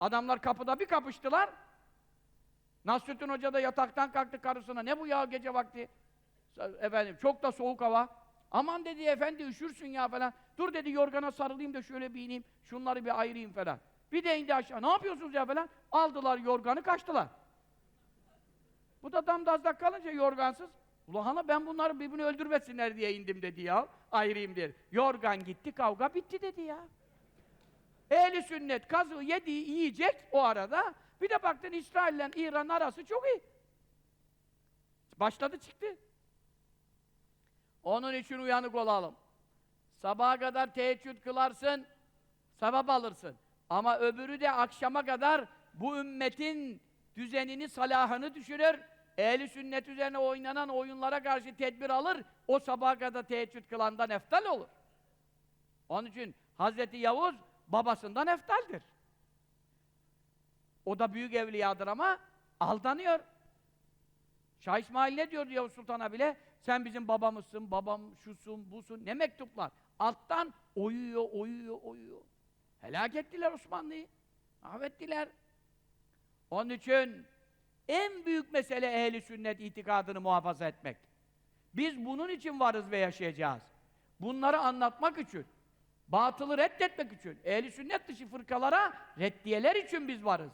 Adamlar kapıda bir kapıştılar. Nasrettin Hoca da yataktan kalktı karısına. Ne bu ya gece vakti? Efendim çok da soğuk hava. Aman dedi efendi üşürsün ya falan. Dur dedi yorgana sarılayım da şöyle bir ineyim. Şunları bir ayırayım falan. Bir de indi aşağı. Ne yapıyorsunuz ya falan? Aldılar yorganı kaçtılar. Bu da damdazda kalınca yorgansız. Ulan hala ben bunları birbirini öldürmesinler diye indim dedi ya. Ayırayım diye. Yorgan gitti kavga bitti dedi ya. Ehli sünnet kazığı yediği yiyecek o arada. Bir de baktın İsrail ile İran arası çok iyi. Başladı çıktı. Onun için uyanık olalım. Sabaha kadar teheccüd kılarsın, sevap alırsın. Ama öbürü de akşama kadar bu ümmetin düzenini, salahını düşürür. Ehli sünnet üzerine oynanan oyunlara karşı tedbir alır. O sabaha kadar teheccüd kılandan eftal olur. Onun için Hazreti Yavuz babasından eftaldir. O da büyük evliyadır ama aldanıyor. Şah İsmail ne diyordu Yavuz Sultan'a bile? Sen bizim babamızsın, babam şusun, busun. Ne mektuplar? Alttan oyuyor, oyuyor, oyuyor. Helak ettiler Osmanlı'yı. Mahvettiler. Onun için en büyük mesele ehli sünnet itikadını muhafaza etmek. Biz bunun için varız ve yaşayacağız. Bunları anlatmak için, batılı reddetmek için, ehli sünnet dışı fırkalara reddiyeler için biz varız.